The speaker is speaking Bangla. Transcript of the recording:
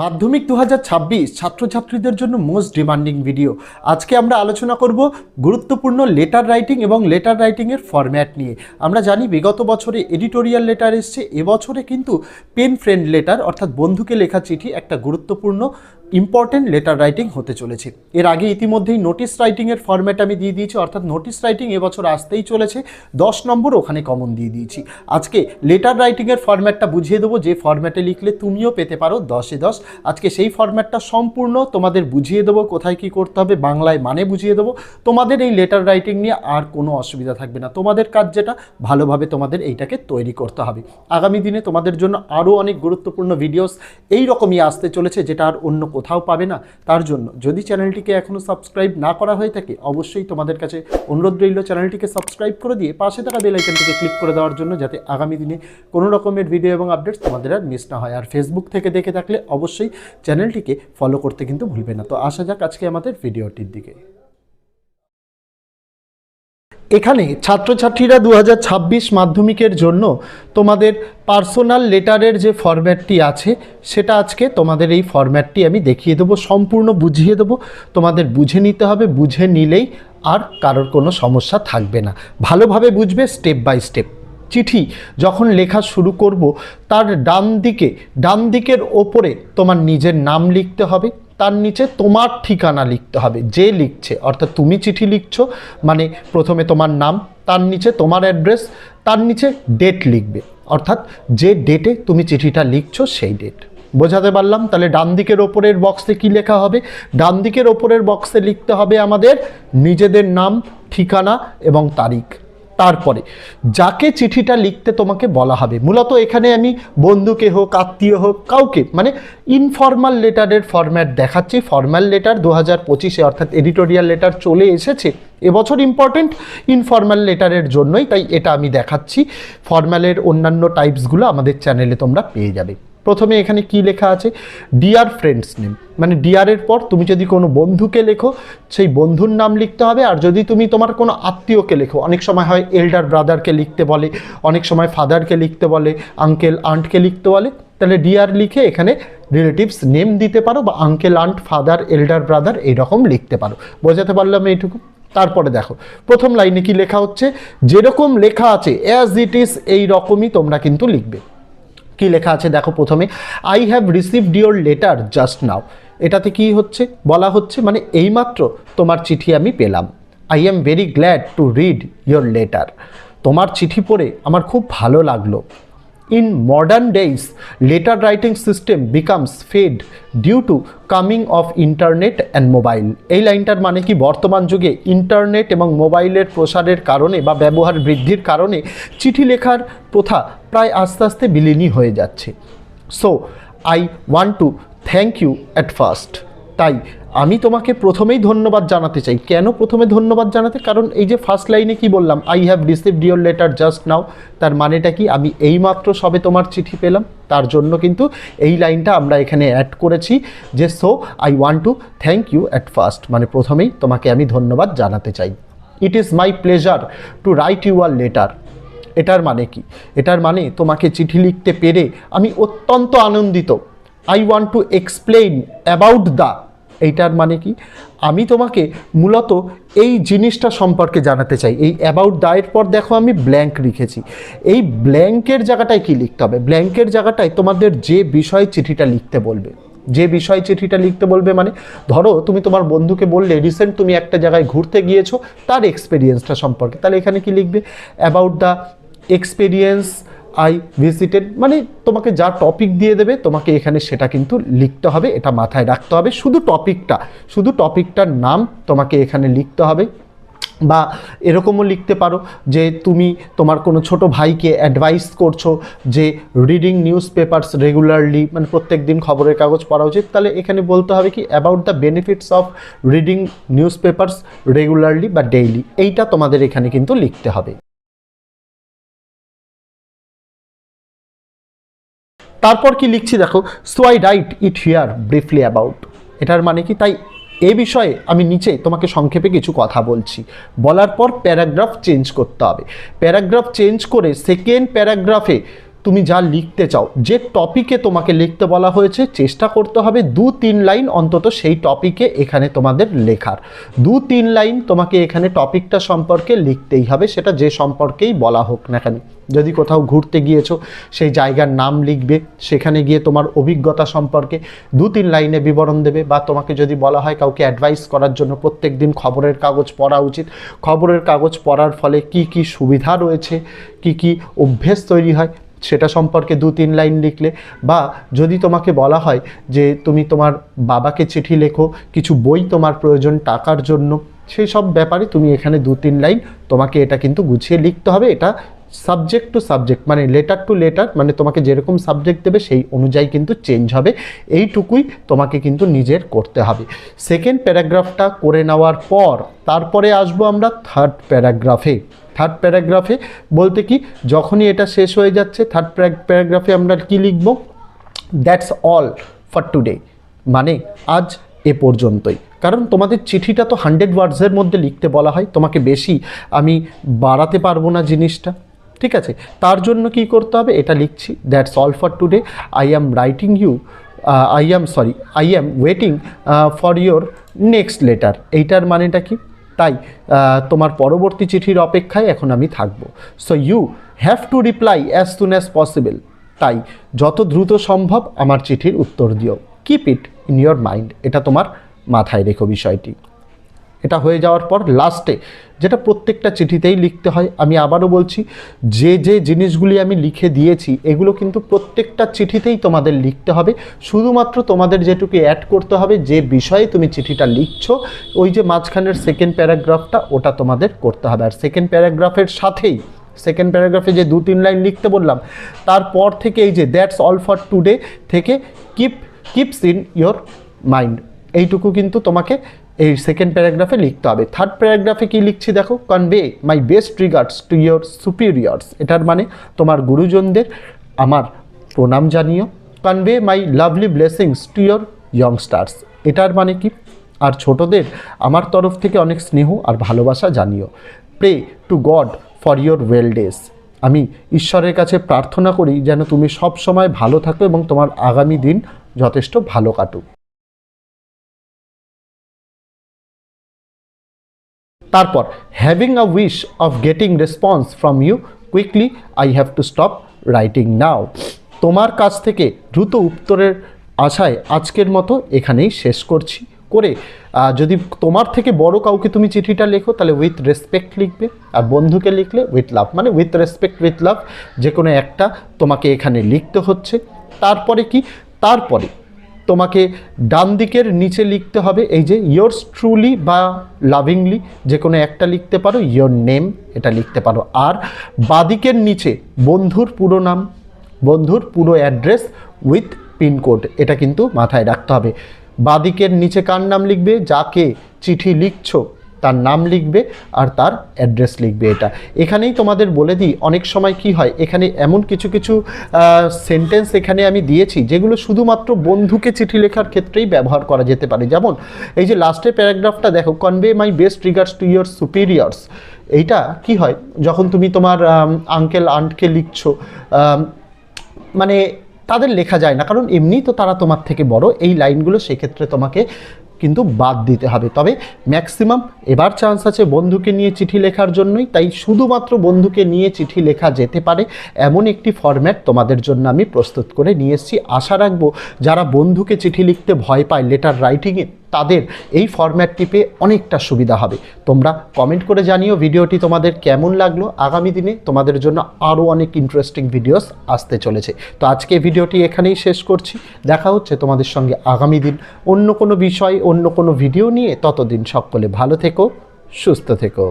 মাধ্যমিক দু হাজার ছাব্বিশ ছাত্রছাত্রীদের জন্য মোস্ট ডিমান্ডিং ভিডিও। আজকে আমরা আলোচনা করব গুরুত্বপূর্ণ লেটার রাইটিং এবং লেটার রাইটিংয়ের ফরম্যাট নিয়ে। আমরা জানি বিগত বছরে এডিটোরিয়াল লেটার এসছে, এবছরে কিন্তু পেন ফ্রেন্ড লেটার অর্থাৎ বন্ধুকে লেখা চিঠি একটা গুরুত্বপূর্ণ ইম্পর্টেন্ট লেটার রাইটিং হতে চলেছে। এর আগে ইতিমধ্যেই নোটিশ রাইটিংয়ের ফরম্যাট আমি দিয়ে দিয়েছি, অর্থাৎ নোটিশ রাইটিং এবছর আসতেই চলেছে, দশ নম্বর ওখানে কমন দিয়ে দিয়েছি। আজকে লেটার রাইটিংয়ের ফরম্যাটটা বুঝিয়ে দেবো, যে ফরম্যাটে লিখলে তুমিও পেতে পারো দশে দশ। আজকে সেই ফরম্যাটটা সম্পূর্ণ তোমাদের বুঝিয়ে দেবো, কোথায় কী করতে হবে, বাংলায় মানে বুঝিয়ে দেবো। তোমাদের এই লেটার রাইটিং নিয়ে আর কোনো অসুবিধা থাকবে না। তোমাদের কাজ যেটা, ভালোভাবে তোমাদের এইটাকে তৈরি করতে হবে। আগামী দিনে তোমাদের জন্য আরও অনেক গুরুত্বপূর্ণ ভিডিওস এই রকমই আসতে চলেছে, যেটা আর অন্য কোথাও পাবে না, তার জন্য যদি চ্যানেলটিকে এখনও সাবস্ক্রাইব না করা হয়ে থাকে, অবশ্যই তোমাদের কাছে অনুরোধ রইল চ্যানেলটিকে সাবস্ক্রাইব করে দিয়ে পাশে থাকা বেল আইকনটিকে ক্লিক করে দেওয়ার জন্য যাতে আগামী দিনে কোনো রকমের ভিডিও এবং আপডেটস তোমাদের আর মিস না হয়। আর ফেসবুক থেকে দেখে থাকলে অবশ্যই চ্যানেলটিকে ফলো করতে কিন্তু ভুলবে না। তো আসা যাক আজকে আমাদের ভিডিওটির দিকে। এখানে ছাত্রছাত্রীরা দু হাজার ছাব্বিশ মাধ্যমিকের জন্য তোমাদের পার্সোনাল লেটারের যে ফরম্যাটটি আছে, সেটা আজকে তোমাদের এই ফরম্যাটটি আমি দেখিয়ে দেবো, সম্পূর্ণ বুঝিয়ে দেবো। তোমাদের বুঝে নিতে হবে, বুঝে নিলেই আর কারোর কোনো সমস্যা থাকবে না। ভালোভাবে বুঝবে স্টেপ বাই স্টেপ। চিঠি যখন লেখা শুরু করব, তার ডান দিকে, ডান দিকের ওপরে তোমার নিজের নাম লিখতে হবে। তার নিচে তোমার ঠিকানা লিখতে হবে, যে লিখছে, অর্থাৎ তুমি চিঠি লিখছো মানে প্রথমে তোমার নাম, তার নিচে তোমার অ্যাড্রেস, তার নিচে ডেট লিখবে, অর্থাৎ যে ডেটে তুমি চিঠিটা লিখছো সেই ডেট বোঝাতে পারলাম? তাহলে ডান দিকের ওপরের বক্সে কি লেখা হবে? ডান দিকের ওপরের বক্সে লিখতে হবে আমাদের নিজেদের নাম, ঠিকানা এবং তারিখ। তারপরে, যাকে চিঠিটা লিখতে তোমাকে বলা হবে, মূলত এখানে আমি বন্ধুকে হোক, আত্মীয় হোক, কাউকে মানে ইনফর্মাল লেটারের ফরম্যাট দেখাচ্ছি। ফর্মাল লেটার দু হাজার পঁচিশে অর্থাৎ এডিটোরিয়াল লেটার চলে এসেছে। এবছর ইম্পর্টেন্ট ইনফর্মাল লেটারের জন্যই, তাই এটা আমি দেখাচ্ছি। ফর্ম্যালের অন্যান্য টাইপসগুলো আমাদের চ্যানেলে তোমরা পেয়ে যাবে। প্রথমে এখানে কি লেখা আছে? Dear friends name. মানে ডিয়ারের পর তুমি যদি কোনো বন্ধুকে লেখো, সেই বন্ধুর নাম লিখতে হবে। আর যদি তুমি তোমার কোনো আত্মীয়কে লেখো, অনেক সময় হয় এল্ডার ব্রাদারকে লিখতে বলে, অনেক সময় ফাদারকে লিখতে বলে আঙ্কেল আন্টকে লিখতে বলে। তাহলে ডিয়ার লিখে এখানে রিলেটিভস নেম দিতে পারো বা uncle aunt father elder brother এইরকম লিখতে পারো। বোঝাতে পারলাম এইটুকু? তারপরে দেখো, প্রথম লাইনে কি লেখা হচ্ছে? যেরকম লেখা আছে অ্যাজ ইট ইজ এই রকমই তোমরা কিন্তু লিখবে। কি লেখা আছে দেখো প্রথমে I have received your letter just now এটাতে কি হচ্ছে? বলা হচ্ছে মানে এইমাত্র তোমার চিঠি আমি পেলাম। I am very glad to read your letter তোমার চিঠি পড়ে আমার খুব ভালো লাগল। In modern days, letter writing system becomes fade due to coming of internet and mobile. এই লাইনটার মানে কি? বর্তমান যুগে ইন্টারনেট এবং মোবাইলের প্রসারের কারণে বা ব্যবহার বৃদ্ধির কারণে চিঠি লেখার প্রথা প্রায় আস্তে আস্তে বিলীনই হয়ে যাচ্ছে। So I want to thank you at first তাই আমি তোমাকে প্রথমেই ধন্যবাদ জানাতে চাই। কেন প্রথমে ধন্যবাদ জানাতে? কারণ এই যে ফার্স্ট লাইনে কি বললাম? I have received your letter just now তার মানেটা কি? আমি এইমাত্র সবে তোমার চিঠি পেলাম। তার জন্য কিন্তু এই লাইনটা আমরা এখানে অ্যাড করেছি যে so I want to thank you at first মানে প্রথমেই তোমাকে আমি ধন্যবাদ জানাতে চাই। It is my pleasure to write you a letter এটার মানে কি? এটার মানে তোমাকে চিঠি লিখতে পেরে আমি অত্যন্ত আনন্দিত। I want to explain about the এইটার মানে কি? আমি তোমাকে মূলত এই জিনিসটা সম্পর্কে জানাতে চাই। এই অ্যাবাউট দায়ের পর দেখো আমি ব্ল্যাঙ্ক লিখেছি এই ব্ল্যাঙ্কের জায়গাটায় কি লিখতে হবে? ব্ল্যাঙ্কের জায়গাটায় তোমাদের যে বিষয় চিঠিটা লিখতে বলবে। যে বিষয় চিঠিটা লিখতে বলবে মানে ধরো তুমি তোমার বন্ধুকে বললে রিসেন্ট তুমি একটা জায়গায় ঘুরতে গিয়েছো, তার এক্সপিরিয়েন্সটা সম্পর্কে। তাহলে এখানে কি লিখবে? About the experience I visited মানে তোমাকে যা টপিক দিয়ে দেবে, তোমাকে এখানে সেটা কিন্তু লিখতে হবে, এটা মাথায় রাখতে হবে। শুধু টপিকটা শুধু টপিকটার নাম তোমাকে এখানে লিখতে হবে। বা এরকমও লিখতে পারো যে তুমি তোমার কোনো ছোট ভাইকে অ্যাডভাইস করছ যে রিডিং নিউজ পেপারস রেগুলারলি মানে প্রত্যেক দিন খবরের কাগজ পড়া উচিত। তাহলে এখানে বলতে হবে কি about the benefits of reading newspapers regularly বা ডেইলি এইটা তোমাদের এখানে কিন্তু লিখতে হবে। তারপর কি লিখছি দেখো so I write it here briefly about এটার মানে কি? তাই এ বিষয়ে আমি নিচে তোমাকে সংক্ষেপে কিছু কথা বলছি। বলার পর প্যারাগ্রাফ চেঞ্জ করতে হবে। প্যারাগ্রাফ চেঞ্জ করে সেকেন্ড প্যারাগ্রাফে তুমি যা লিখতে চাও, যে টপিকে তোমাকে লিখতে বলা হয়েছে, চেষ্টা করতে হবে দু তিন লাইন অন্তত সেই টপিকে এখানে তোমাদের লেখার। দু তিন লাইন তোমাকে এখানে টপিকটা সম্পর্কে লিখতেই হবে, সেটা যে সম্পর্কেই বলা হোক না কেন। যদি কোথাও ঘুরতে গিয়েছো, সেই জায়গার নাম লিখবে, সেখানে গিয়ে তোমার অভিজ্ঞতা সম্পর্কে দু তিন লাইনে বিবরণ দেবে, বা তোমাকে যদি বলা হয় কাউকে অ্যাডভাইস করার জন্য প্রত্যেক দিন খবরের কাগজ পড়া উচিত, খবরের কাগজ পড়ার ফলে কি কি সুবিধা রয়েছে, কি কি অভ্যেস তৈরি হয় সেটা সম্পর্কে দু তিন লাইন লিখলে, বা যদি তোমাকে বলা হয় যে তুমি তোমার বাবাকে চিঠি লেখো, কিছু বই তোমার প্রয়োজন টাকার জন্য, সেই সব ব্যাপারে তুমি এখানে দু তিন লাইন তোমাকে এটা কিন্তু গুছিয়ে লিখতে হবে। এটা সাবজেক্ট টু সাবজেক্ট মানে লেটার টু লেটার মানে তোমাকে যেরকম সাবজেক্ট দেবে সেই অনুযায়ী কিন্তু চেঞ্জ হবে। এইটুকুই তোমাকে কিন্তু নিজের করতে হবে। সেকেন্ড প্যারাগ্রাফটা করে নেওয়ার পর, তারপরে আসব আমরা থার্ড প্যারাগ্রাফে থার্ড প্যারাগ্রাফে বলতে কি, যখনই এটা শেষ হয়ে যাচ্ছে থার্ড প্যারাগ্রাফে আমরা কি লিখব? দ্যাটস অল ফর টুডে মানে আজ এ পর্যন্তই। কারণ তোমাদের চিঠিটা তো হান্ড্রেড ওয়ার্ডসের মধ্যে লিখতে বলা হয়, তোমাকে বেশি আমি বাড়াতে পারব না জিনিসটা, ঠিক আছে? তার জন্য কি করতে হবে? এটা লিখছি that's all for today I am writing you I am sorry I am waiting for your next letter এইটার মানেটা কি? তাই তোমার পরবর্তী চিঠির অপেক্ষায় এখন আমি থাকব। So you have to reply as soon as possible তাই, যত দ্রুত সম্ভব আমার চিঠির উত্তর দিও। Keep it in your mind এটা তোমার মাথায় রেখো বিষয়টি। এটা হয়ে যাওয়ার পর লাস্টে যেটা প্রত্যেকটা চিঠিতেই লিখতে হয়, আমি আবারও বলছি, যে যে জিনিসগুলি আমি লিখে দিয়েছি, এগুলো কিন্তু প্রত্যেকটা চিঠিতেই তোমাদের লিখতে হবে। শুধুমাত্র তোমাদের যেটুকু অ্যাড করতে হবে, যে বিষয়ে তুমি চিঠিটা লিখছো, ওই যে মাঝখানের সেকেন্ড প্যারাগ্রাফটা ওটা তোমাদের করতে হবে। আর সেকেন্ড প্যারাগ্রাফের সাথেই সেকেন্ড প্যারাগ্রাফে যে দু তিন লাইন লিখতে বললাম, তারপর থেকে এই যে দ্যাটস অল ফর টুডে থেকে keep keeps in your mind এইটুকু কিন্তু তোমাকে এই সেকেন্ড প্যারাগ্রাফে লিখতে হবে। থার্ড প্যারাগ্রাফে কি লিখছি দেখো? Convey my best regards to your superiors এটার মানে তোমার গুরুজনদের আমার প্রণাম জানিও। Convey my lovely blessings to your youngsters এটার মানে কি? আর ছোটদের আমার তরফ থেকে অনেক স্নেহ আর ভালোবাসা জানিও। Pray to God for your well days আমি ঈশ্বরের কাছে প্রার্থনা করি যেন তুমি সব সময় ভালো থাকো এবং তোমার আগামী দিন যথেষ্ট ভালো কাটুক। তারপর having a wish of getting response from you quickly I have to stop writing now তোমার কাছ থেকে দ্রুত উত্তরের আশায় আজকের মতো এখানেই শেষ করছি। করে যদি তোমার থেকে বড় কাউকে তুমি চিঠিটা লেখো, তাহলে উইথ রেসপেক্ট লিখবে। আর বন্ধুকে লিখলে উইথ লাভ মানে উইথ রেসপেক্ট উইথ লাভ যে কোনো একটা তোমাকে এখানে লিখতে হচ্ছে। তারপরে কি? তারপরে তোমাকে ডান দিকের নিচে লিখতে হবে, এই যে ইয়োর্স ট্রুলি বা লাভিংলি যে কোনো একটা লিখতে পারো ইয়োর নেম এটা লিখতে পারো। আর বাদিকের নিচে বন্ধুর পুরো নাম, বন্ধুর পুরো অ্যাড্রেস উইথ পিনকোড এটা কিন্তু মাথায় রাখতে হবে। বাদিকের নিচে কার নাম লিখবে? যাকে চিঠি লিখছো তার নাম লিখবে আর তার অ্যাড্রেস লিখবে এটা। এখানেই তোমাদের বলে দিই, অনেক সময় কি হয়, এখানে এমন কিছু কিছু সেন্টেন্স এখানে আমি দিয়েছি, যেগুলো শুধুমাত্র বন্ধুকে চিঠি লেখার ক্ষেত্রেই ব্যবহার করা যেতে পারে। যেমন, এই যে লাস্টের প্যারাগ্রাফটা দেখো convey my best regards to your superiors এইটা কি হয়, যখন তুমি তোমার আঙ্কেল আন্টকে লিখছো মানে তাদের লেখা যায় না, কারণ এমনি তো তারা তোমার থেকে বড়, এই লাইনগুলো সেক্ষেত্রে তোমাকে কিন্তু বাদ দিতে হবে। তবে ম্যাক্সিমাম এবার চান্স আছে বন্ধুকে নিয়ে চিঠি লেখার জন্যই, তাই শুধুমাত্র বন্ধুকে নিয়ে চিঠি লেখা যেতে পারে এমন একটি ফরম্যাট তোমাদের জন্য আমি প্রস্তুত করে নিয়ে এসেছি। আশা রাখব যারা বন্ধুকে চিঠি লিখতে ভয় পায় লেটার রাইটিংয়ে তাদের এই ফরম্যাটটি পেয়ে অনেকটা সুবিধা হবে। তোমরা কমেন্ট করে জানিও ভিডিওটি তোমাদের কেমন লাগল। আগামী দিনে তোমাদের জন্য আরও অনেক ইন্টারেস্টিং ভিডিওস আসতে চলেছে। তো আজকে ভিডিওটি এখানেই শেষ করছি। দেখা হচ্ছে তোমাদের সঙ্গে আগামী দিন অন্য কোনো বিষয়, অন্য কোনো ভিডিও নিয়ে। ততদিন সকলে ভালো থেকো, সুস্থ থেকো।